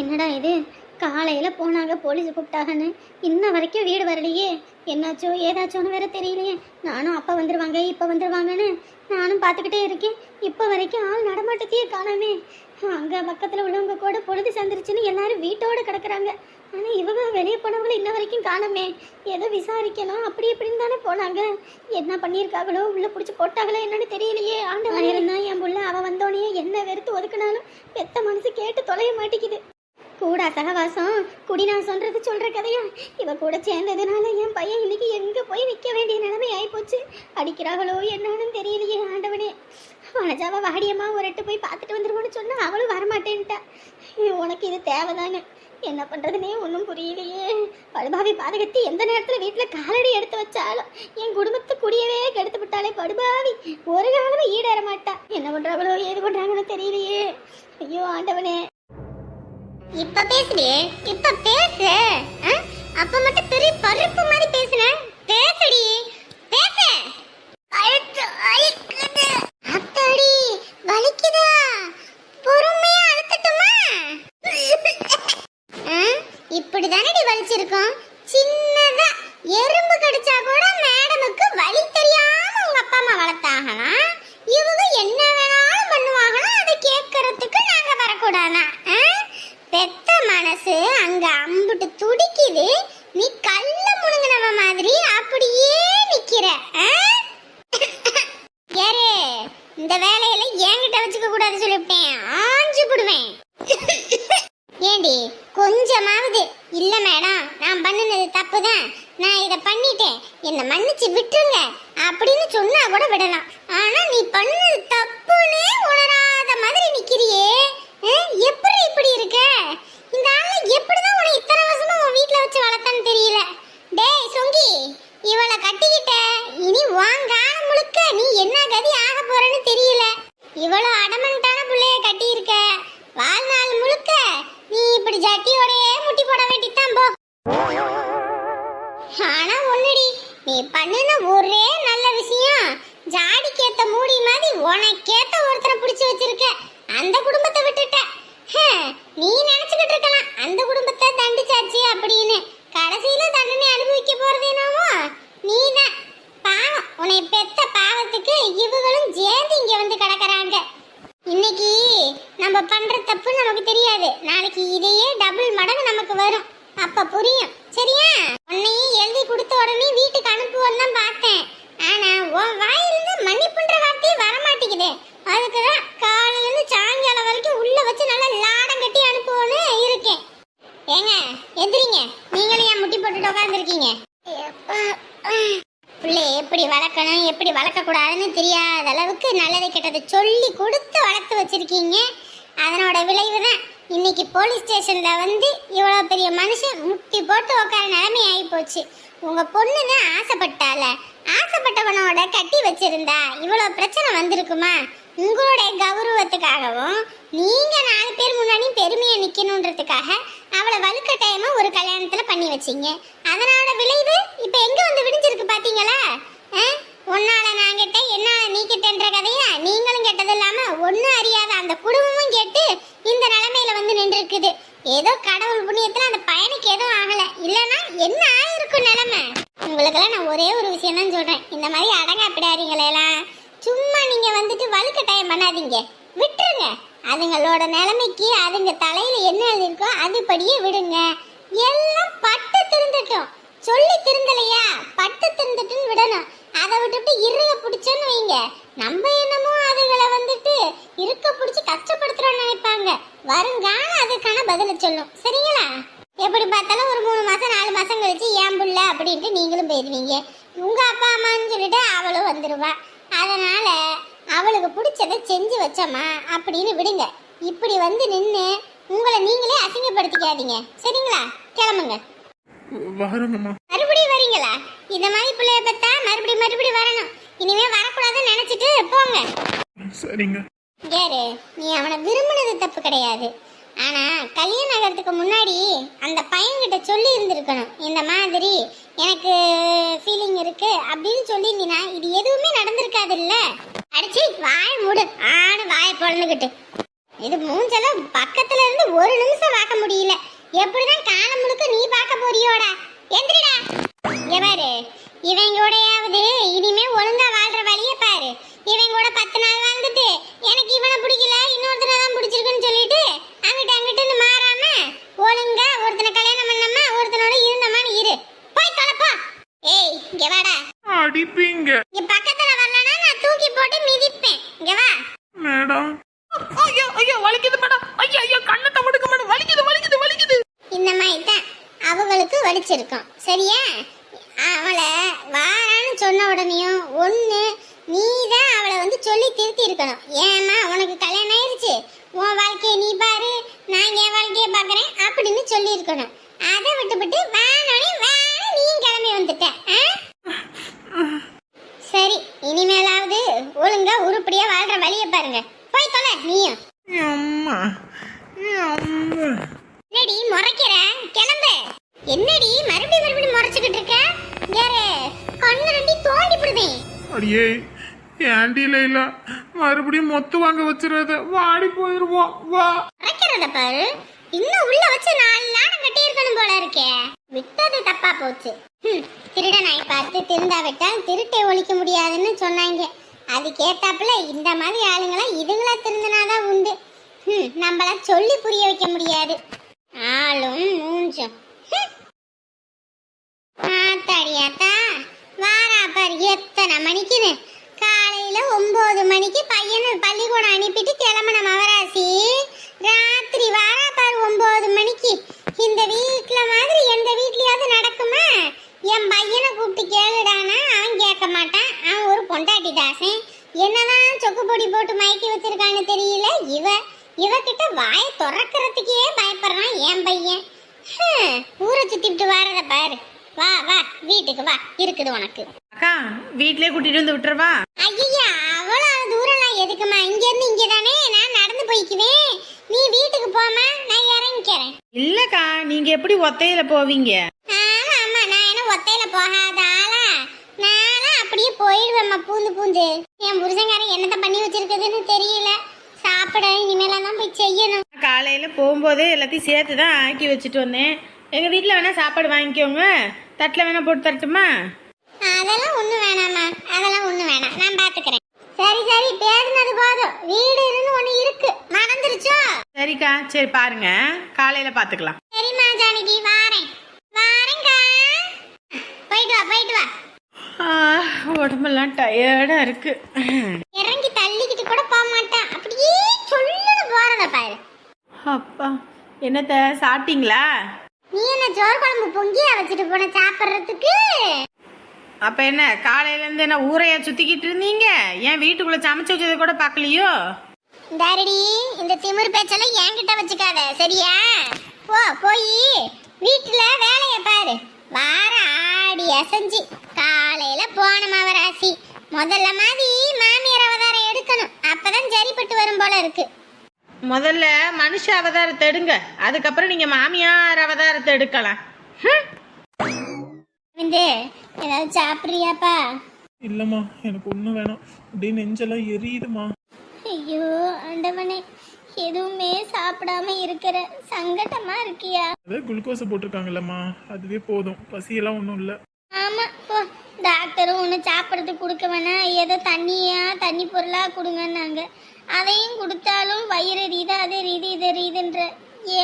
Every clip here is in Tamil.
என்னடா இது? காலையில் போனாங்க போலீஸ் கூப்பிட்டாங்கன்னு. இன்ன வரைக்கும் வீடு வரலையே. என்னாச்சோ ஏதாச்சோன்னு வேற தெரியலையே. நானும் அப்போ வந்துடுவாங்க இப்போ வந்துடுவாங்கன்னு நானும் பார்த்துக்கிட்டே இருக்கேன். இப்போ வரைக்கும் ஆள் நடமாட்டத்தையே காணாமே. அங்கே பக்கத்தில் உள்ளவங்க கூட பொழுது சந்திருச்சுன்னு எல்லாரும் வீட்டோட கிடக்குறாங்க. ஆனால் இவங்க வெளியே போனவங்களை இன்ன வரைக்கும் காணோமே. ஏதோ விசாரிக்கணும் அப்படி இப்படின்னு தானே போனாங்க. என்ன பண்ணியிருக்காங்களோ உள்ள பிடிச்சி போட்டாங்களோ என்னன்னு தெரியலையே. ஆண்டவன் இருந்தான் என் புள்ள. அவன் வந்தோடனே என்ன வெறுத்து ஒதுக்குனாலும் பெத்த மனசு கேட்டு தொலைய மாட்டேங்குது. கூட சகவாசம். குடி நான் சொல்றது சொல்ற கதையா? இவ கூட சேர்ந்ததுனால என் பையன் இன்னைக்கு எங்க போய் நிக்க வேண்டிய நிலைமை ஆயிப்போச்சு. அடிக்கிறாங்களோ என்னன்னு தெரியலையே ஆண்டவனே. வனஜாவை வாடியம்மா ஒரு போய் பார்த்துட்டு வந்துருவோன்னு சொன்னா அவளும் வரமாட்டேன்ட்டா. உனக்கு இது தேவைதானே? என்ன பண்ணுறதுனே ஒன்றும் புரியலையே. படுபாவி பாதகத்தி எந்த நேரத்தில் வீட்டில் காலடி எடுத்து வச்சாலும் என் குடும்பத்தை குடியவே கெடுத்து விட்டாலே படுபாவி. ஒரு காலமும் ஈடேற மாட்டா. என்ன பண்றாங்களோ ஏது பண்றாங்களோ தெரியலையே. ஐயோ ஆண்டவனே. இப்ப பேசுறியே இப்ப பேசு. ஆ? அப்ப மட்டும் பெரிய பருப்பு மாதிரி பேசுன. பேசுடி பேசு. கழுத்து வலிக்குது அத்தாடி வலிக்குதா? பொறுமையா அழுத்தட்டுமா? ஆ? இப்படிதானடி வலிச்சிருக்கோம் சின்னதா எறும்பு கடிச்சா கூட மேடமுக்கு வலி தெரியாம உங்க அப்பா அம்மா வளர்த்தாங்களாம் இவங்க என்ன வேணாலும் பண்ணுவாங்களாம் அதை கேட்கறதுக்கு நாங்க வரக்கூடாதா ஆ? பெத்த மனசு அங்க அம்புட்டு துடிக்குது நீ கல்ல முழுங்கினவ மாதிரி அப்படியே நிக்கிற ஆ? யாரு இந்த வேலையில என்கிட்ட வச்சுக்க கூடாது சொல்லிவிட்டேன் ஆஞ்சு போடுவேன் ஏண்டி கொஞ்சமாவது இல்ல மேடம் நான் பண்ணினது தப்பு தான் நான் இதை பண்ணிட்டேன் என்னை மன்னிச்சு விட்டுருங்க அப்படின்னு சொன்னா கூட விடலாம். ஆனா நீ பண்ணது தப்புன்னு உணராத மாதிரி நிக்கிறியே. எப்படி இப்படி இருக்க? இந்த ஆளு எப்படிதான் உன்னை இத்தனை வருஷமா உன் வீட்ல வச்சு வளர்த்தான்னு தெரியல. டேய் சொங்கி இவளை கட்டிக்கிட்ட. இனி வாங்கான முழுக்க நீ என்ன கதி ஆக போறன்னு தெரியல. இவ்வளவு அடமன்ட்டான புள்ளைய கட்டி இருக்க வாழ்நாள் முழுக்க நீ இப்படி ஜட்டியோடையே முட்டி போட வேண்டித்தான் போ. ஆனா ஒண்ணுடி நீ பண்ணின ஒரே நல்ல ஜாடிக்கேத்த மூடி மாதிரி உனக்கேத்த ஒருத்தரை பிடிச்சு வச்சிருக்க. அந்த குடும்பத்தை விட்டுட்ட. நீ நினைச்சுக்கிட்டு இருக்கலாம். அந்த குடும்பத்தை தண்டிச்சாச்சு அப்படின்னு. கடைசியில தண்டனை அனுபவிக்க போறது என்னவோ நீதான். பாவம் உன்னை பெத்த பாவத்துக்கு இவங்களும் சேர்ந்து இங்க வந்து கிடக்குறாங்க. இன்னைக்கு நம்ம பண்ற தப்பு நமக்கு தெரியாது. நாளைக்கு இதையே டபுள் மடங்கு நமக்கு வரும். அப்ப புரியும் சரியா உன்னையும் எழுதி கொடுத்த உடனே வீட்டுக்கு அனுப்புவோம் தான் பார்த்தேன் ஆனா உன் வாயிலிருந்து மன்னிப்புன்ற வார்த்தையே வர மாட்டேங்குது அதுக்கு தான் காலையில இருந்து சாயங்காலம் வரைக்கும் உள்ள வச்சு நல்லா லாடம் கட்டி அனுப்புவோன்னு இருக்கேன் ஏங்க எந்திரிங்க நீங்களும் ஏன் முட்டி போட்டுட்டு உட்காந்துருக்கீங்க பிள்ளை எப்படி வளர்க்கணும் எப்படி வளர்க்கக்கூடாதுன்னு தெரியாத அளவுக்கு நல்லதை கெட்டதை சொல்லி கொடுத்து பண்ணியிருக்கீங்க அதனோட விளைவு தான் இன்னைக்கு போலீஸ் ஸ்டேஷனில் வந்து இவ்வளோ பெரிய மனுஷன் முட்டி போட்டு உட்கார நிலைமை ஆகி போச்சு. உங்கள் பொண்ணு தான் ஆசைப்பட்டால. ஆசைப்பட்டவனோட கட்டி வச்சிருந்தா இவ்வளோ பிரச்சனை வந்திருக்குமா? உங்களுடைய கௌரவத்துக்காகவும் நீங்கள் நாலு பேர் முன்னாடி பெருமையை நிற்கணுன்றதுக்காக அவளை வலுக்கட்டாயமாக ஒரு கல்யாணத்தில் பண்ணி வச்சீங்க. அதனோட விளைவு இப்போ எங்கே வந்து விடிஞ்சிருக்கு பார்த்தீங்களா ஆ? உன்னால நான் கேட்டேன் என்னால நீ கேட்டேன்ற கதையா? நீங்களும் கேட்டது இல்லாம ஒன்னும் அறியாத அந்த குடும்பமும் கேட்டு இந்த நிலைமையில வந்து நின்று இருக்குது ஏதோ கடவுள் புண்ணியத்துல அந்த பையனுக்கு எதுவும் ஆகல. இல்லனா என்ன ஆயிருக்கும் நிலைமை? உங்களுக்கெல்லாம் நான் ஒரே ஒரு விஷயம் தான் சொல்றேன். இந்த மாதிரி அடங்கா பிடாரிங்களெல்லாம் சும்மா நீங்க வந்துட்டு வலுக்கட்டாயம் பண்ணாதீங்க. விட்டுருங்க. அதுங்களோட நிலைமைக்கு அதுங்க தலையில என்ன எழுதிருக்கோ அதுபடியே விடுங்க. எல்லாம் பட்டு திருந்துட்டும் சொல்லி திருந்தலையா? பட்டு திருந்துட்டுன்னு விடணும். அதை விட்டுட்டு இருக பிடிச்சோன்னு வைங்க. நம்ம என்னமோ அதுகளை வந்துட்டு இருக்க பிடிச்சி கஷ்டப்படுத்துறோம்னு நினைப்பாங்க. வருங்காலம் அதுக்கான பதில சொல்லும். சரிங்களா? எப்படி பார்த்தாலும் ஒரு மூணு மாசம் நாலு மாசம் கழிச்சு ஏன் புள்ள? அப்படின்ட்டு நீங்களும் போயிடுவீங்க. உங்க அப்பா அம்மான்னு சொல்லிட்டு அவளும் வந்துருவா. அதனால அவளுக்கு பிடிச்சதை செஞ்சு வச்சோமா அப்படின்னு விடுங்க. இப்படி வந்து நின்று உங்களை நீங்களே அசிங்கப்படுத்திக்காதீங்க. சரிங்களா? கிளம்புங்க. மறுபடியும் வரீங்களா? இந்த மாதிரி பிள்ளைய பார்த்தா மறுபடியும் மறுபடியும் வரணும். இனிமே வரக்கூடாதுன்னு நினைச்சிட்டு போங்க. சரிங்க. யாரு நீ அவனை விரும்பினது தப்பு கிடையாது. ஆனா கல்யாணம் ஆகிறதுக்கு முன்னாடி அந்த பையன்கிட்ட சொல்லி இருந்திருக்கணும். இந்த மாதிரி எனக்கு ஃபீலிங் இருக்கு அப்படின்னு சொல்லியிருந்தீனா இது எதுவுமே நடந்திருக்காது இல்ல அடிச்சு வாய் மூடு. ஆடு வாயை பொழந்துக்கிட்டு இது மூஞ்செல்லாம் பக்கத்துல இருந்து ஒரு நிமிஷம் பார்க்க முடியல. எப்படிதான் காலம் முழுக்க நீ பார்க்க போறியோடா? எந்திரிடா. இங்க பாரு இவங்கூடையாவது இனிமே ஒழுங்கா வாழ்ற வழிய பாரு. இவன் கூட பத்து நாள் வாழ்ந்துட்டு எனக்கு இவனை பிடிக்கல இன்னொருத்தனை தான் பிடிச்சிருக்குன்னு சொல்லிட்டு அங்கிட்டு அங்கிட்டு மாறாம ஒழுங்கா ஒருத்தனை கல்யாணம் பண்ணாம ஒருத்தனோட இருந்தமான்னு இரு போய் தொலைப்போ ஏய் இங்க வாடா அடிப்பீங்க இங்க பக்கத்துல வரலனா நான் தூக்கி போட்டு மிதிப்பேன் இங்க வா மேடம் ஐயோ ஐயோ வலிக்குது மேடம் ஐயோ ஐயோ கண்ணை தவிடுக்க மேடம் வலிக்குது வலிக்குது வலிக்குது இந்த மாதிரி தான் அவங்களுக்கு வலிச்சிருக்கும் சரியா அவளை வாரான்னு சொன்ன உடனேயும் ஒன்று நீ தான் அவளை வந்து சொல்லி திருத்தி இருக்கணும் ஏம்மா உனக்கு கல்யாணம் ஆயிடுச்சு உன் வாழ்க்கையை நீ பாரு நான் என் வாழ்க்கையை பார்க்குறேன் அப்படின்னு சொல்லியிருக்கணும் அதை விட்டுவிட்டு வேணோனே வேணும் நீ கிளம்பி வந்துட்ட ஆ? சரி இனிமேலாவது ஒழுங்கா உருப்படியா வாழ்ற வழியை பாருங்க போய் தொலை நீயும் அம்மா. அம்மா. என்னடி முறைக்கிற? கிளம்பு. என்னடி மறுபடியும் மறுபடியும் முறைச்சுக்கிட்டு இருக்க? யாரு? கண்ணு ரெண்டி தோண்டி விடுவேன் அடியே ஏண்டி லைலா மறுபடியும் மொத்து வாங்க வச்சிடாத வாடி போயிருவோம். வா. முறைக்கிறத பாரு. இன்னும் உள்ள வச்சு நாலு நாடம் கட்டி இருக்கணும் போல இருக்கே. விட்டது தப்பா போச்சு. திருட நாய் பார்த்து திருந்தா விட்டால் திருட்டை ஒழிக்க முடியாதுன்னு சொன்னாங்க. அது கேட்டாப்புல இந்த மாதிரி ஆளுங்களாம் இதுங்களா திருந்தினாதான் உண்டு. ம் நம்மள சொல்லி புரிய வைக்க முடியாது. ஆளும் மூஞ்சும். ஆத்தாடியாத்தா வாரா பார் எத்தனை மணிக்குன்னு. காலையில ஒன்பது மணிக்கு பையனை பள்ளிக்கூடம் அனுப்பிட்டு கிளம்பின மவராசி ராத்திரி வாரா பார் ஒன்பது மணிக்கு. இந்த வீட்டில் மாதிரி எந்த வீட்லயாவது நடக்குமா? என் பையனை கூப்பிட்டு கேளுடானா? அவன் கேட்க மாட்டான். அவன் ஒரு பொண்டாட்டி தாசன். என்னதான் சொக்கு பொடி போட்டு மயக்கி வச்சிருக்கான்னு தெரியல. இவ இவகிட்ட வாயை திறக்கிறதுக்கே பயப்படுறான் என் பையன். ஊரை சுத்திட்டு வாரத பாரு. வா வா வீட்டுக்கு வா. இருக்குது உனக்கு. அக்கா வீட்லயே கூட்டிட்டு வந்து விட்டுறவா? ஐயா அவ்வளவு தூரம்லாம் எதுக்குமா இங்க இருந்து இங்க தானே நான் நடந்து போய்க்குவேன். நீ வீட்டுக்கு போமா நான் இறங்கிக்கிறேன். இல்லக்கா நீங்க எப்படி ஒத்தையில போவீங்க? போயிடுவேம்மா பூந்து பூந்து. என் புருஷங்காரன் என்னத்த பண்ணி வச்சிருக்குதுன்னு தெரியல. சாப்பிட இனிமேல தான் போய் செய்யணும். காலையில போகும்போதே எல்லாத்தையும் சேர்த்து தான் ஆக்கி வச்சுட்டு வந்தேன். எங்க வீட்ல வேணா சாப்பாடு வாங்கிக்கோங்க. தட்டில் வேணா போட்டு தரட்டுமா? அதெல்லாம் ஒண்ணு வேணாம்மா. அதெல்லாம் ஒண்ணு வேணாம். நான் பாத்துக்கிறேன். சரி சரி பேசுனது போதும். வீடு ஒண்ணு இருக்கு. மறந்துருச்சோ? சரிக்கா சரி பாருங்க. காலையில பாத்துக்கலாம். சரிம்மா ஜானகி வாரேன். வாரேங்கா போயிட்டு வா போயிட்டு வா. உடம்பெல்லாம் டயர்டா இருக்கு. இறங்கி தள்ளிக்கிட்டு கூட போக மாட்டான். அப்படியே சொல்லுன்னு போறத பாரு. அப்பா என்னத்த சாப்பிட்டீங்களா? நீ என்ன சோறு குழம்பு பொங்கியா வச்சுட்டு போன சாப்பிட்றதுக்கு? அப்ப என்ன காலையில இருந்து என்ன ஊரையா சுத்திக்கிட்டு இருந்தீங்க? ஏன் வீட்டுக்குள்ள சமைச்சு வச்சதை கூட பார்க்கலையோ? தாரடி இந்த திமிர் பேச்செல்லாம் என்கிட்ட வச்சுக்காத சரியா? போ போய் வீட்டுல வேலைய பாரு. வார. ஆடி அசைஞ்சு காலையில போன மவராசி முதல்ல மாதிரி மாமியார் அவதாரம் எடுக்கணும். அப்பதான் சரிப்பட்டு வரும் போல இருக்கு. முதல்ல மனுஷ அவதாரத்தை எடுங்க. அதுக்கப்புறம் நீங்க மாமியார் அவதாரத்தை எடுக்கலாம். ஹம். வந்து ஏதாவது சாப்பிட்றியாப்பா? இல்லம்மா எனக்கு ஒன்றும் வேணாம். அப்படியே நெஞ்செல்லாம் எரியுதுமா ஐயோ ஆண்டவனே. எதுவுமே சாப்பிடாம இருக்கிற சங்கடமா இருக்கியா? அதான் குளுக்கோஸை போட்டிருக்காங்கல்லம்மா. அதுவே போதும். பசியெல்லாம் ஒன்றும் இல்லை. ஆமா போ. டாக்டரும் ஒன்று சாப்பிட்றதுக்கு கொடுக்க வேணாம் ஏதோ தண்ணியா தண்ணி பொருளாக கொடுங்கன்னாங்க. அதையும் கொடுத்தாலும் வயிறு எரியுது அது எரியுது இது எரியுதுன்ற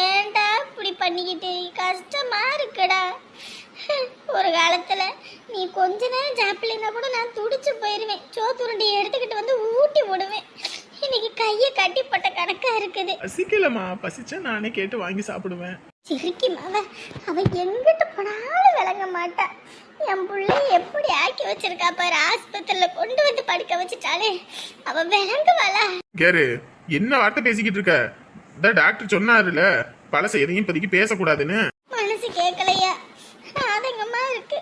ஏன்டா இப்படி பண்ணிக்கிட்டு? கஷ்டமா இருக்குடா. ஒரு காலத்துல நீ கொஞ்ச நேரம் சாப்பிடலைன்னா கூட நான் துடிச்சு போயிருவேன். சோத்துருண்டியை எடுத்துக்கிட்டு வந்து ஊட்டி விடுவேன் இன்னைக்கு கையை கட்டிப்பட்ட கணக்கா இருக்குது. பசிக்கலம்மா. பசிச்சா நானே கேட்டு வாங்கி சாப்பிடுவேன். சிரிக்கி மாவ அவ எங்கிட்டு போனாலும் விளங்க மாட்டா. என் புள்ளை எப்படி ஆக்கி வச்சிருக்கா பாரு. ஆஸ்பத்திரியில கொண்டு வந்து படுக்க வச்சுட்டாலே அவ விளங்குவாளா? கேரு என்ன வார்த்தை பேசிக்கிட்டு இருக்க? இந்த டாக்டர் சொன்னாருல பழச எதையும் இப்போதைக்கு பேசக்கூடாதுன்னு. மனசு கேட்கலையா ஆதங்கமா இருக்கு.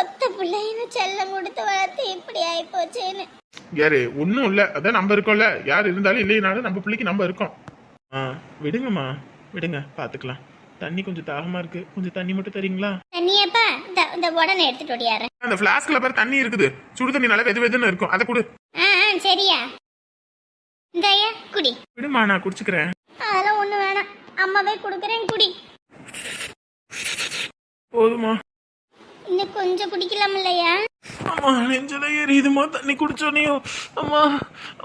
ஒத்த பிள்ளைன்னு செல்லம் கொடுத்து வளர்த்து இப்படி ஆயி போச்சேன்னு யாரு? ஒன்றும் இல்லை. அதான் நம்ம இருக்கோம்ல. யார் இருந்தாலும் இல்லைனாலும் நம்ம பிள்ளைக்கு நம்ம இருக்கோம். ஆ விடுங்கம்மா. விடுங்க. பார்த்துக்கலாம் தண்ணி கொஞ்சம் தாகமா இருக்கு. கொஞ்சம் தண்ணி மட்டும் தரீங்களா? தண்ணியப்பா இந்த இந்த உடனே எடுத்துட்டு ஓடியாரு அந்த ஃப்ளாஸ்க்ல பாரு தண்ணி இருக்குது. சுடு தண்ணி நல்லா வெது வெதுன்னு இருக்கும். அதை கொடு. ஆ ஆ, சரியா. இந்த ஐயா குடி. விடுமா நான் குடிச்சுக்கிறேன். அதெல்லாம் ஒண்ணு வேணாம். அம்மாவே கொடுக்குறேன் குடி. போதுமா இன்னும் கொஞ்சம் குடிக்கலாம் இல்லையா அம்மா நெஞ்சல எரியுதுமா? தண்ணி குடிச்சோனையும் அம்மா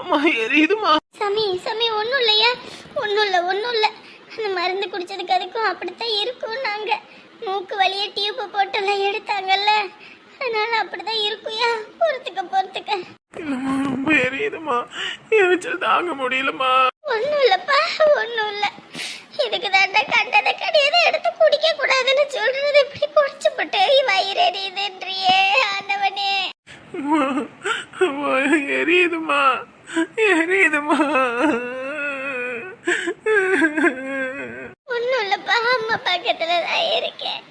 அம்மா எரியுதுமா? சாமி சாமி ஒன்றும் இல்லையா? ஒன்றும் இல்லை ஒன்றும் இல்லை. அந்த மருந்து குடிச்சதுக்கு அதுக்கும் அப்படித்தான் இருக்கும் நாங்கள் மூக்கு வழியே டியூப்பு போட்டெல்லாம் எடுத்தாங்கல்ல. அதனால அப்படிதான் இருக்குயா பொறுத்துக்க பொறுத்துக்க. இல்லம்மா ரொம்ப எரியுதுமா எரிச்சல் தாங்க முடியலம்மா. ஒன்றும் இல்லைப்பா ஒன்றும் இல்லை இதுக்கு தாண்டா கண்டதை கிடையாது எடுத்து குடிக்க கூடாதுன்னு சொல்றது இப்படி குடிச்சு போட்டு வயிறு எரியுதுன்றியே ஆண்டவனே. எரியுதுமா எரியுதுமா. ஒன்றும் இல்லைப்பா அம்மா பக்கத்துல தான் இருக்கேன்.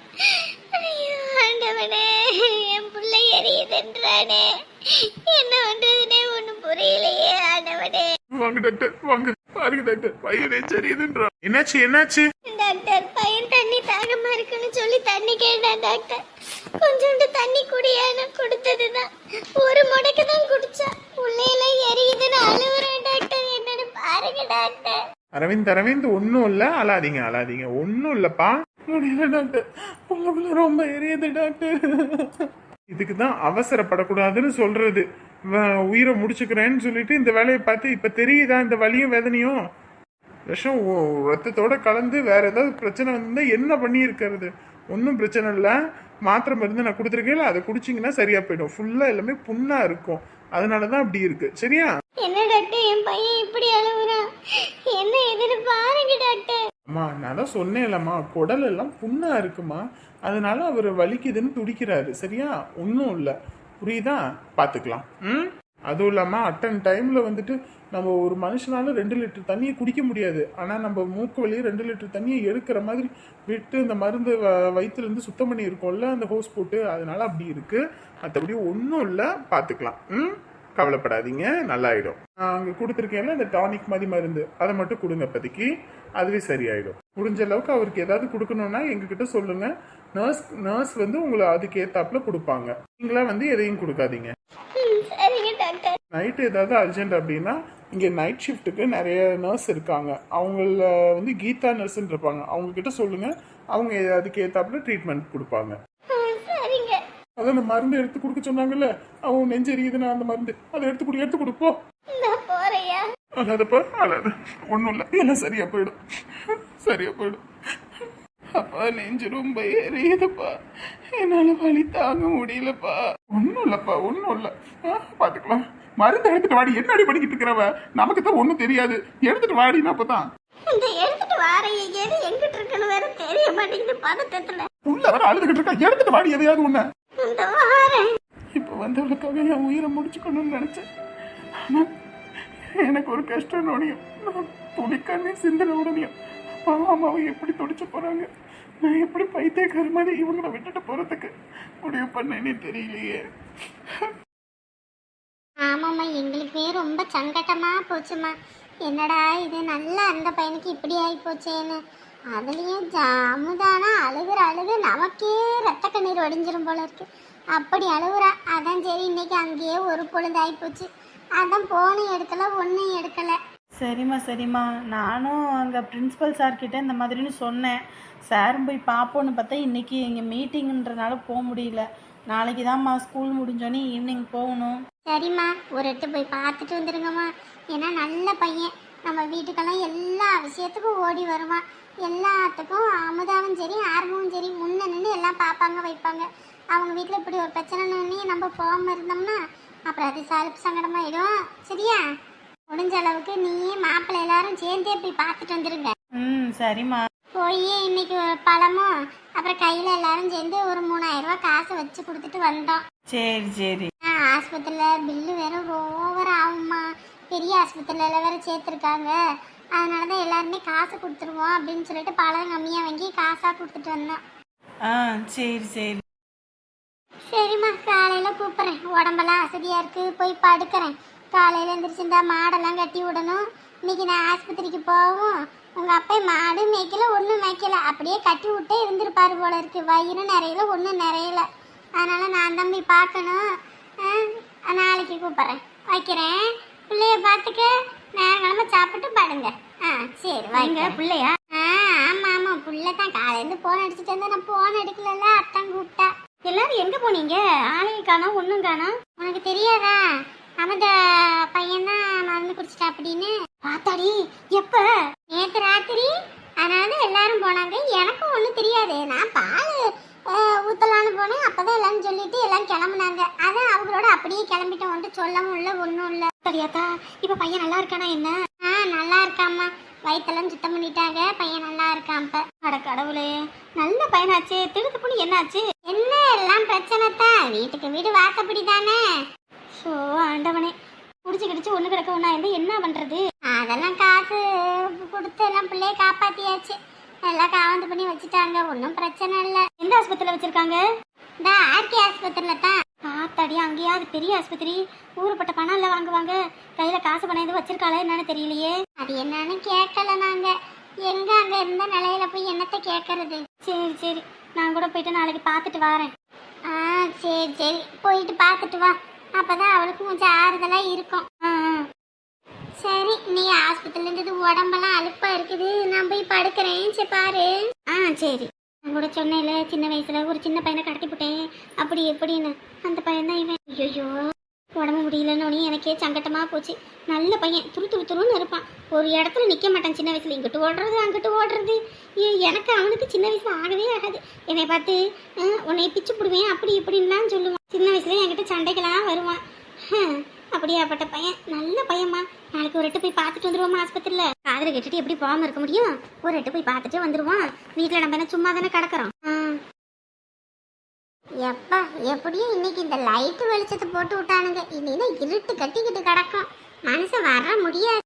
ஆண்டவனே என் பிள்ளை எரியுதுன்றானே. என்ன பண்றதுனே ஒன்றும் புரியலையே ஆண்டவனே. வாங்க டாக்டர் வாங்க. பாருங்க டாக்டர் வயிறு எரியுதுன்றா என்னாச்சு என்னாச்சு? டாக்டர் பையன் தண்ணி தாகமா இருக்குன்னு சொல்லி தண்ணி கேட்டான் டாக்டர். கொஞ்சோண்டு தண்ணி குடியான்னு கொடுத்ததுதான். ஒரு முடக்கு தான் குடிச்சா உள்ளையெல்லாம் எரியுதுன்னு அழுவுறேன் டாக்டர். என்னன்னு பாருங்க டாக்டர். அரவிந்த் அரவிந்த் ஒன்றும் இல்லை. அழாதீங்க அழாதீங்க. ஒன்றும் இல்லைப்பா. முடியல டாக்டர். உங்களுக்குள்ள ரொம்ப எரியுது டாக்டர். இதுக்கு தான் அவசரப்படக்கூடாதுன்னு சொல்றது. உயிரை முடிச்சுக்கிறேன்னு சொல்லிட்டு இந்த வேலையை பார்த்து இப்போ தெரியுதா இந்த வலியும் வேதனையும்? விஷம் ரத்தத்தோட கலந்து வேற ஏதாவது பிரச்சனை வந்திருந்தா என்ன பண்ணியிருக்கிறது? ஒன்றும் பிரச்சனை இல்லை. மாத்திரை மருந்து நான் கொடுத்துருக்கேன் அதை குடிச்சிங்கன்னா சரியா போயிடும். ஃபுல்லாக எல்லாமே புண்ணாக இருக்கும். அதனால தான் அப்படி இருக்கு. சரியா? என்ன டாக்டர்? என் பையன் இப்படி அழுவுறான் என்ன எதுன்னு பாருங்க டாக்டர். அம்மா நான் தான் சொன்னேன்லம்மா குடல் எல்லாம் புண்ணா இருக்குமா? அதனால அவர் வலிக்குதுன்னு துடிக்கிறாரு. சரியா? ஒன்றும் இல்லை. புரியுதா? பார்த்துக்கலாம் ம்? அதுவும் இல்லாமல் அட்டன் டைமில் வந்துட்டு நம்ம ஒரு மனுஷனால ரெண்டு லிட்டர் தண்ணியை குடிக்க முடியாது. ஆனால் நம்ம மூக்கு வழியே ரெண்டு லிட்டர் தண்ணியை எடுக்கிற மாதிரி விட்டு இந்த மருந்து வ- வயிற்றுலேருந்து சுத்தம் பண்ணியிருக்கோம்ல அந்த ஹோஸ் போட்டு அதனால அப்படி இருக்குது மற்றபடி ஒன்றும் இல்லை. பார்த்துக்கலாம் ம்? கவலைப்படாதீங்க. நல்லாயிடும். நான் அங்கே கொடுத்துருக்கேன்ல இந்த டானிக் மாதிரி மருந்து. அதை மட்டும் கொடுங்க இப்போதைக்கு. அதுவே சரியாயிடும். முடிஞ்ச அளவுக்கு அவருக்கு ஏதாவது கொடுக்கணும்னா எங்ககிட்ட சொல்லுங்கள் நர்ஸ் நர்ஸ் வந்து உங்களை அதுக்கு ஏத்தாப்புல கொடுப்பாங்க. நீங்களா வந்து எதையும் கொடுக்காதீங்க. நைட்டு ஏதாவது அர்ஜென்ட் அப்படின்னா இங்கே நைட் ஷிஃப்ட்டுக்கு நிறைய நர்ஸ் இருக்காங்க. அவங்கள வந்து கீதா நர்ஸ்ன்னு இருப்பாங்க. அவங்க கிட்ட சொல்லுங்க. அவங்க அதுக்கு ஏத்தாப்புல ட்ரீட்மெண்ட் கொடுப்பாங்க அதான் அந்த மருந்து எடுத்து கொடுக்க சொன்னாங்கல்ல? அவங்க நெஞ்செரியுதுன்னா அந்த மருந்து. அதை எடுத்து கொடு எடுத்து கொடுப்போம் அழாதப்பா அழாத ஒன்றும் இல்லை. எல்லாம் சரியா போயிடும். சரியா போயிடும். அப்பா நெஞ்சு ரொம்ப எரியுதுப்பா என்னால வலி தாங்க முடியலப்பா. ஒன்றும் இல்லப்பா ஒன்றும் இல்லை. பார்த்துக்கலாம் மருந்து எடுத்துட்டு வாடி. என்ன அடி பண்ணிக்கிட்டு இருக்கிறவ? நமக்கு தான் ஒன்றும் தெரியாது. எடுத்துட்டு வாடினா அப்பதான். இந்த எடுத்துட்டு வார எது எங்கிட்டு இருக்குன்னு வேற தெரிய மாட்டேங்குது பதட்டத்துல. உள்ள வர அழுதுகிட்டு இருக்கா. எடுத்துட்டு வாடி எதையாவது ஒண்ணு. இந்த வாரேன். இப்போ வந்தவளுக்காக என் உயிரை முடிச்சுக்கணும்னு நினைச்சேன். ஆனா எனக்கு ஒரு கஷ்டம் நோனியும் நான் துளிக்கண்ணே சிந்துற உடனேயும் அம்மாவை எப்படி துடிச்சு போறாங்க? நான் எப்படி பைத்தியக்கார மாதிரி இவங்களை விட்டுட்டு போறதுக்கு முடிவு பண்ணேனே தெரியலையே. ஆமாம்மா எங்களுக்குமே ரொம்ப சங்கட்டமா போச்சுமா என்னடா இது நல்லா அந்த பையனுக்கு இப்படி ஆகி போச்சேன்னு அதுலயும் ஜாமுதானா அழுகுற அழுகு நமக்கே ரத்த கண்ணீர் வடிஞ்சிரும் போல இருக்கு. அப்படி அழுகுறா அதான் சரி இன்னைக்கு அங்கேயே ஒரு பொழுது ஆகி போச்சு அதான் போன இடத்துல ஒன்றும் எடுக்கலை. சரிம்மா சரிம்மா. நானும் அங்கே பிரின்ஸிபல் சார்கிட்ட இந்த மாதிரின்னு சொன்னேன். சாரும் போய் பார்ப்போன்னு பார்த்தா இன்றைக்கி இங்கே மீட்டிங்குன்றனால போக முடியல. நாளைக்கு தான்மா ஸ்கூல் முடிஞ்சோடனே ஈவினிங் போகணும். சரிம்மா ஒரு எட்டு போய் பார்த்துட்டு வந்துருங்கம்மா. ஏன்னா நல்ல பையன். நம்ம வீட்டுக்கெல்லாம் எல்லா விஷயத்துக்கும் ஓடி வருவான் எல்லாத்துக்கும் அமுதாவும் சரி ஆர்வமும் சரி முன்ன நின்று எல்லாம் பார்ப்பாங்க வைப்பாங்க. அவங்க வீட்டில் இப்படி ஒரு பிரச்சனைன்னு நம்ம போகாமல் இருந்தோம்னா அப்புறம் அது சலுப்பு சங்கடமாயிடும். சரியா? முடிஞ்ச அளவுக்கு நீயே மாப்பிள்ளை எல்லாரும் சேர்ந்தே போய் பார்த்துட்டு வந்துருங்க. ம் சரிம்மா. போய் இன்னைக்கு ஒரு பழமும் அப்புறம் கையில் எல்லாரும் சேர்ந்து ஒரு மூணாயிரம் ரூபாய் காசு வச்சு கொடுத்துட்டு வந்தோம். சரி சரி. ஆஸ்பத்திரியில் பில்லு வேற ஓவர் ஆகும்மா. பெரிய ஆஸ்பத்திரியில் வேற சேர்த்துருக்காங்க. அதனால தான் எல்லாருமே காசு கொடுத்துருவோம் அப்படின்னு சொல்லிட்டு பழம் கம்மியாக வாங்கி காசாக கொடுத்துட்டு வந்தோம். ஆ சரி சரி. சரிம்மா காலையில் கூப்பிட்றேன். உடம்பெல்லாம் அசதியாக இருக்குது போய் படுக்கிறேன். காலையில் எந்திரிச்சு இந்த மாடெல்லாம் கட்டி விடணும். இன்னைக்கு நான் ஆஸ்பத்திரிக்கு போவோம் உங்கள் அப்பா மாடு மேய்க்கல ஒன்றும் மேய்க்கல. அப்படியே கட்டி விட்டே இருந்திருப்பாரு போல இருக்கு. வயிறு நிறையல ஒன்றும் நிறையல. அதனால நான் தான் போய் பார்க்கணும் நாளைக்கு கூப்பிட்றேன். வைக்கிறேன். பிள்ளைய பார்த்துக்க. சீக்கிரமா சாப்பிட்டு படுங்க. ஆ சரி வாங்க பிள்ளையா? ஆ ஆமா ஆமா. புள்ள தான். காலையில போன் அடிச்சுட்டு இருந்தா நான் போன் எடுக்கலல்ல. அத்தான் கூப்பிட்டா. எல்லாரும் எங்க போனீங்க? ஆளையும் காணோம் ஒண்ணும் காணோம். உனக்கு தெரியாதா? அவன் பையன் தான் மருந்து குடிச்சிட்டா அப்படின்னு. பார்த்தாடி எப்ப? நேத்து ராத்திரி? அதனால எல்லாரும் போனாங்க. எனக்கும் ஒன்றும் தெரியாது. நான் பால் ஊத்தலான்னு போனேன். அப்பதான் எல்லாரும் சொல்லிட்டு எல்லாம் கிளம்புனாங்க. அதான் அவங்களோட அப்படியே கிளம்பிட்டேன் ஒன்றும் சொல்லவும் இல்லை ஒன்றும் இல்லை. சரியாத்தா இப்ப பையன் நல்லா இருக்கானா என்ன? ஆ நல்லா இருக்காம்மா. வயிற்றெல்லாம் சுத்தம் பண்ணிட்டாங்க. பையன் நல்லா இருக்கான் இப்ப. அட கடவுளே நல்ல பையனாச்சு. திடுத்து புண்ணி என்னாச்சு? என்ன எல்லாம் பிரச்சனை தான் வீட்டுக்கு வீடு வாசப்படி தானே ஸோ ஆண்டவனே. குடிச்சு கிடிச்சு ஒன்று கிடக்க ஒன்றா இருந்து என்ன பண்ணுறது அதெல்லாம் காசு. கொடுத்து எல்லாம் பிள்ளைய காப்பாற்றியாச்சு எல்லாம் காவந்து பண்ணி வச்சுட்டாங்க. ஒன்றும் பிரச்சனை இல்லை. எந்த ஆஸ்பத்திரியில் வச்சுருக்காங்க? இந்த ஆர்கே ஆஸ்பத்திரியில் தான். ஆத்தாடி அங்கேயாவது பெரிய ஆஸ்பத்திரி. ஊருப்பட்ட பணம் இல்லை வாங்குவாங்க. கையில் காசு பணம் எதுவும் வச்சிருக்காளே என்னன்னு தெரியலையே. அது என்னன்னு கேட்கல நாங்கள் எங்க அங்க இருந்த நிலையில போய் என்னத்தை கேட்கறது? சரி சரி. நான் கூட போயிட்டு நாளைக்கு பார்த்துட்டு வரேன். ஆ சரி சரி. போயிட்டு பார்த்துட்டு வா. அப்பதான் அவளுக்கு கொஞ்சம் ஆறுதலா இருக்கும். ஆ சரி நீ ஆஸ்பத்திரில இருந்தது உடம்பெல்லாம் அழுப்பா இருக்குது. நான் போய் படுக்கிறேன் சரி பாரு. ஆ சரி. நான் கூட சொன்னேன்ல சின்ன வயசுல ஒரு சின்ன பையனை கடத்தி போட்டேன் அப்படி எப்படின்னு. அந்த பையன் தான் இவன். ஐயோ முடியலன்னு எனக்கே சங்கட்டமாக போச்சு. நல்ல பையன் துரு துரு துருன்னு இருப்பான். ஒரு இடத்துல நிற்க மாட்டான் சின்ன வயசில். இங்கிட்டு ஓடுறது அங்கிட்டு ஓடுறது. ஏ, எனக்கு அவனுக்கு சின்ன வயசில் ஆகவே ஆகாது. என்னை பார்த்து உன்னை பிச்சு போடுவேன் அப்படி இப்படின்லாம் சொல்லுவான். சின்ன வயசுல என்கிட்ட சண்டைக்கெல்லாம் வருவான். அப்படியாப்பட்ட பையன். நல்ல பையன்மா. நாளைக்கு ஒரு எட்டு போய் பார்த்துட்டு வந்துடுவோம்மா ஆஸ்பத்திரியில்? காதில் கெட்டுட்டு எப்படி போகாமல் இருக்க முடியும்? ஒரு எட்டு போய் பார்த்துட்டு வந்துடுவோம் வீட்டில் நம்ம என்ன சும்மா தானே கிடக்குறோம்? ஆ, எப்பா எப்படியும் இன்னைக்கு இந்த லைட் வெளிச்சத்தை போட்டு விட்டானுங்க. இல்லைன்னா இருட்டு கட்டிக்கிட்டு கிடக்கும். மனுஷன் வர முடியாது.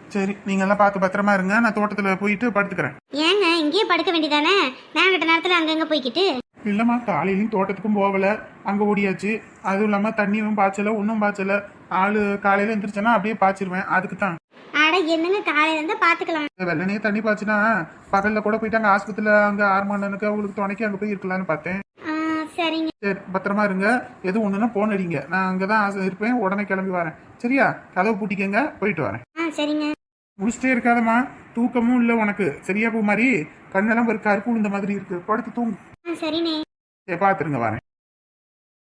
சரி நீங்க எல்லாம் பார்த்து பத்திரமா இருங்க. நான் தோட்டத்துல போயிட்டு படுத்துக்கிறேன். ஏங்க இங்கேயே படுக்க வேண்டியதானே? நான் கிட்ட நேரத்துல அங்கங்க போய்க்கிட்டு. இல்லம்மா காலையிலயும் தோட்டத்துக்கும் போகல. அங்க ஓடியாச்சு. அதுவும் இல்லாம தண்ணியும் பாய்ச்சல ஒன்றும் பாய்ச்சல. ஆளு காலையில எந்திரிச்சேன்னா அப்படியே பாய்ச்சிருவேன். அதுக்கு தான் அட என்னங்க காலையில இருந்தா பாத்துக்கலாம். வெள்ளனே தண்ணி பாய்ச்சினா பகல்ல கூட போயிட்டு அங்க ஆஸ்பத்திரியில அங்க ஆர்மாண்டனுக்கு அவங்களுக்கு துணைக்கு அங்க போய் இருக்கலாம்னு பார்த்தேன். சரிங்க. சரி பத்திரமா இருங்க. எது ஒண்ணுன்னா போன் அடிங்க. நான் அங்கதான் இருப்பேன். உடனே கிளம்பி வரேன். சரியா? கதவு பூட்டிக்கங்க. போயிட்டு வரேன். ஆ சரிங்க. முடிச்சிட்டே இருக்காதம்மா. தூக்கமும் இல்லை உனக்கு. சரியா பூ மாதிரி கண்ணெல்லாம் ஒரு கருப்பு விழுந்த மாதிரி இருக்கு. படுத்து தூங்கு. சரிண்ணே. சரி பார்த்துருங்க வரேன்.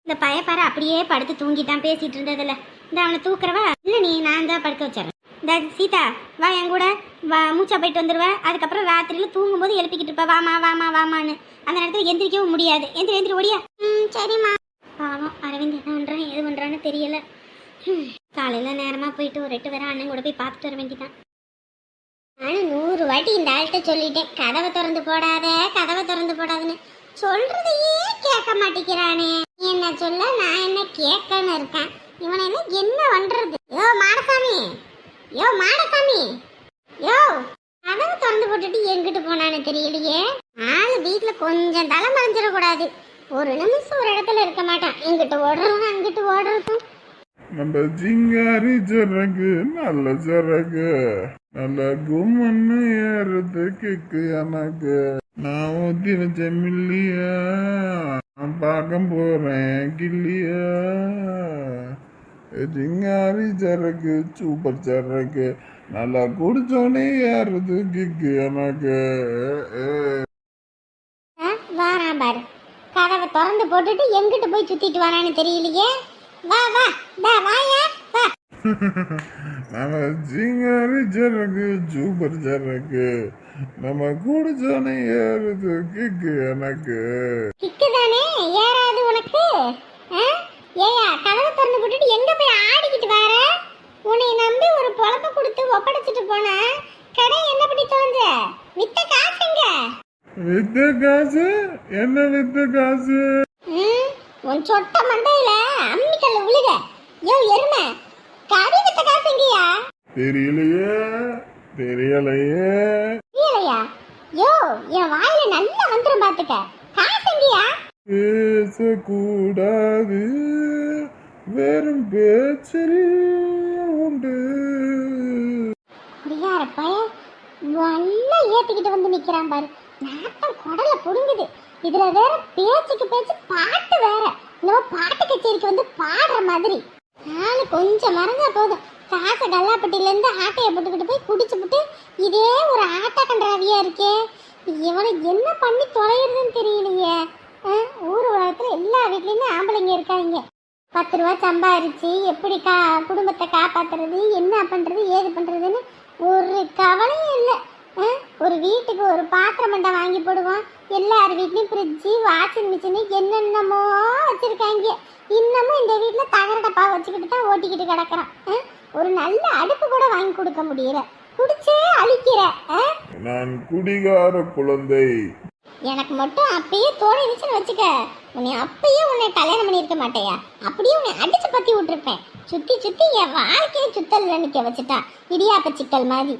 இந்த பயப்பாரு அப்படியே படுத்து தூங்கிட்டான். பேசிட்டு இருந்ததுல. இந்த அவனை தூக்குறவா? இல்ல நீ நான் தான் படுக்க வச்சிடறேன். இந்த சீதா வா என் கூட வா மூச்சா போயிட்டு வந்துருவேன் அதுக்கப்புறம் ராத்திரியில தூங்கும்போது எழுப்பிக்கிட்டு இருப்ப. வாமா வாமா வாமான்னு அந்த நேரத்துல எந்திரிக்கவும் முடியாது. எந்திரி எந்திரி ஓடியா. ம் சரிம்மா. பாவம் அரவிந்த் என்ன பண்றான் எது பண்றான்னு தெரியல. காலையில நேரமா போயிட்டு ஒரு எட்டு வரை அண்ணன் கூட போய் பார்த்துட்டு வர வேண்டியதான் நானும் நூறு வாட்டி இந்த ஆள்கிட்ட சொல்லிட்டேன். கதவை திறந்து போடாத கதவை திறந்து போடாதுன்னு. சொல்றதையே கேட்க மாட்டேங்கிறானே. என்ன சொல்ல நான் என்ன கேட்கன்னு இருக்கேன். இவனை எல்லாம் என்ன பண்றது? யோ மாடசாமி. யோ மாடசாமி. யோ கதவு திறந்து போட்டுட்டு எங்கிட்டு போனான்னு தெரியலையே. ஆளு வீட்டுல கொஞ்சம் தலை மறைஞ்சிடக்கூடாது. ஒரு நிமிஷம் ஒரு இடத்துல இருக்க மாட்டான். எங்கிட்டு ஓடுறதும் அங்கிட்டு ஓடுறதும் நம்ம ஜிங்காரி ஜரகு நல்ல ஜரகு. நல்ல கும்மன்னு ஏறது கிக்கு எனக்கு. நான் ஊத்தி வச்ச மில்லியா. நான் பார்க்க போறேன் கில்லியா. ஜிங்காரி ஜரகு சூப்பர் ஜரகு நல்லா குடிச்சோனே ஏறுது கிக்கு எனக்கு. வாரான் பாரு. கதவை திறந்து போட்டுட்டு எங்கிட்டு போய் சுத்திட்டு வரான்னு தெரியலையே? வா வா. டா வாயா வா. நம்ம ஜிங்காரி ஜரகு சூப்பர் ஜரகு நம்ம குடிச்சோனே ஏறுது கிக்கு எனக்கு. கிக்கு தானே ஏறாது உனக்கு? ஏயா கதவை திறந்து போட்டுட்டு எங்க போய் ஆடிக்கிட்டு வர? உன்னை நம்பி ஒரு பொழப்ப கொடுத்து ஒப்படைச்சிட்டு போன. கடை என்ன பண்ணி தொலைஞ்ச? வித்த காசுங்க வித்த காசு? என்ன வித்த காசு? உன் சொட்ட மண்டையில அம்மிக்கல்ல உழுக. யோ எருமை கறி வித்த காசுங்கயா தெரியலையே தெரியலையே. தெரியலையா? யோ என் வாயில நல்லா வந்துரும் பாத்துக்க. காசுங்கயா பேசக்கூடாது. வெறும் பேச்சில் உண்டு. குடியார நல்லா ஏத்திக்கிட்டு வந்து நிக்கிறான் பாரு. நாட்டம் குடல புடுங்குது. இதுல வேற பேச்சுக்கு பேச்சு பாட்டு வேற. இன்னும் பாட்டு கச்சேரிக்கு வந்து பாடுற மாதிரி. நாலு கொஞ்சம் மறந்தா போதும். காசை கல்லாப்பட்டியிலேருந்து ஆட்டையை போட்டுக்கிட்டு போய் குடிச்சு விட்டு இதே ஒரு ஆட்டா கன்றாவியா இருக்கே. இவனை என்ன பண்ணி தொலைகிறதுன்னு தெரியலையே. ஊர் உலகத்தில் எல்லா வீட்லேயுமே ஆம்பளைங்க இருக்காங்க. பத்து ரூபா சம்பாரிச்சு எப்படி கா குடும்பத்தை காப்பாத்துறது என்ன பண்றது ஏது பண்றதுன்னு ஒரு கவலையும் இல்லை. ஒரு வீட்டுக்கு ஒரு பாத்திரம் மண்டை வாங்கி போடுவோம். எல்லார் வீட்லயும் ஃப்ரிட்ஜு வாஷிங் மிஷினு என்னென்னமோ வச்சிருக்காங்க. இன்னமும் இந்த வீட்டில் தகர டப்பா வச்சுக்கிட்டு தான் ஓட்டிக்கிட்டு கிடக்குறோம். ஒரு நல்ல அடுப்பு கூட வாங்கி கொடுக்க முடியல. குடிச்சே அழிக்கிற நான் குடிகார குழந்தை. எனக்கு மட்டும் அப்பயே தோணிருச்சுன்னு வச்சுக்க. உன்னை அப்பயே உன்னை கல்யாணம் பண்ணியிருக்க மாட்டேயா? அப்படியே உன்னை அடிச்சு பத்தி விட்டுருப்பேன். சுத்தி சுத்தி என் வாழ்க்கையை சுத்தல் நினைக்க வச்சுட்டா. இடியாப்ப சிக்கல் மாதிரி.